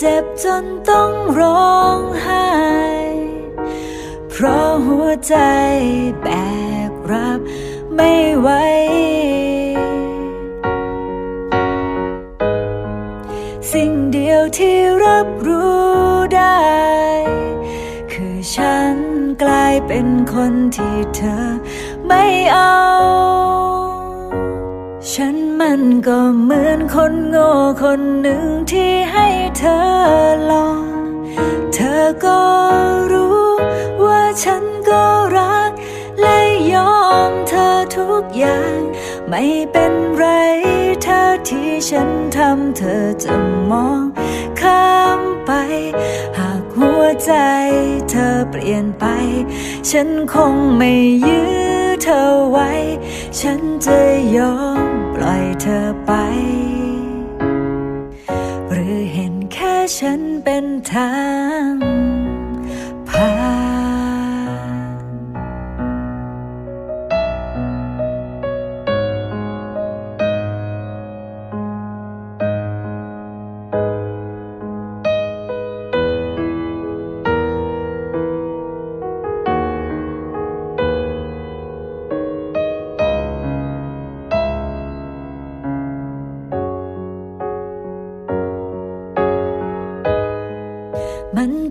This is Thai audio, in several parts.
เจ็บจนต้องร้องไห้ เพราะหัวใจแบกรับไม่ไหว สิ่งเดียวที่รับรู้ได้ คือฉันกลายเป็นคนที่เธอไม่เอา ฉันมันก็เหมือนคนโง่คนหนึ่งที่ให้เธอลอง เธอก็รู้ว่าฉันก็รัก และยอมเธอทุกอย่าง ไม่เป็นไรถ้าที่ฉันทำเธอจะมองข้ามไป หากหัวใจเธอเปลี่ยนไป ฉันคงไม่ยื้อ เธอไว้ ฉันจะยอมปล่อยเธอไป หรือเห็นแค่ฉันเป็นทาง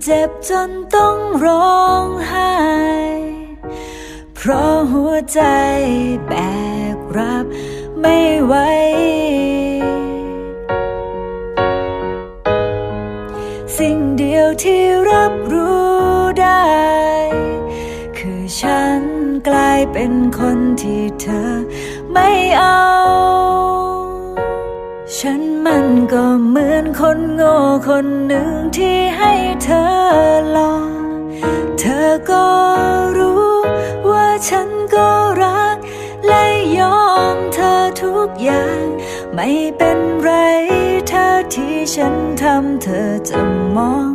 เจ็บจนต้องร้องไห้ เพราะหัวใจแบกรับไม่ไหว สิ่งเดียวที่รับรู้ได้ คือฉันกลายเป็นคนที่เธอไม่เอา ฉันมันก็เหมือนคนโง่คนหนึ่งที่ให้เธอลองเธอก็รู้ว่าฉันก็รัก และยอมเธอทุกอย่าง ไม่เป็นไรถ้าที่ฉันทำเธอจะมอง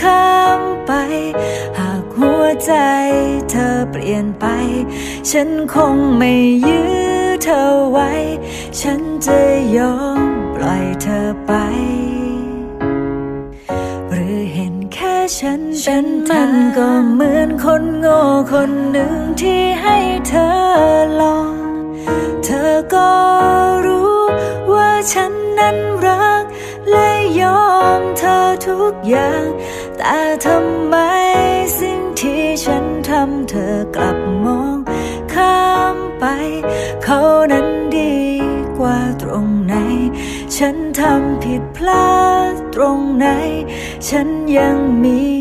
ข้ามไป หากหัวใจเธอเปลี่ยนไป ฉันคงไม่ยื้อเธอไว้ ฉันจะยอม ล่อยเธอไป หรือเห็นแค่ฉันเป็นมันก็เหมือนคนโง่คนหนึ่งที่ให้เธอลอง เธอก็รู้ว่าฉันนั้นรัก และยอมเธอทุกอย่าง แต่ทำไมสิ่งที่ฉันทำเธอกลับ ฉันทำผิดพลาดตรงไหน ฉันยังมี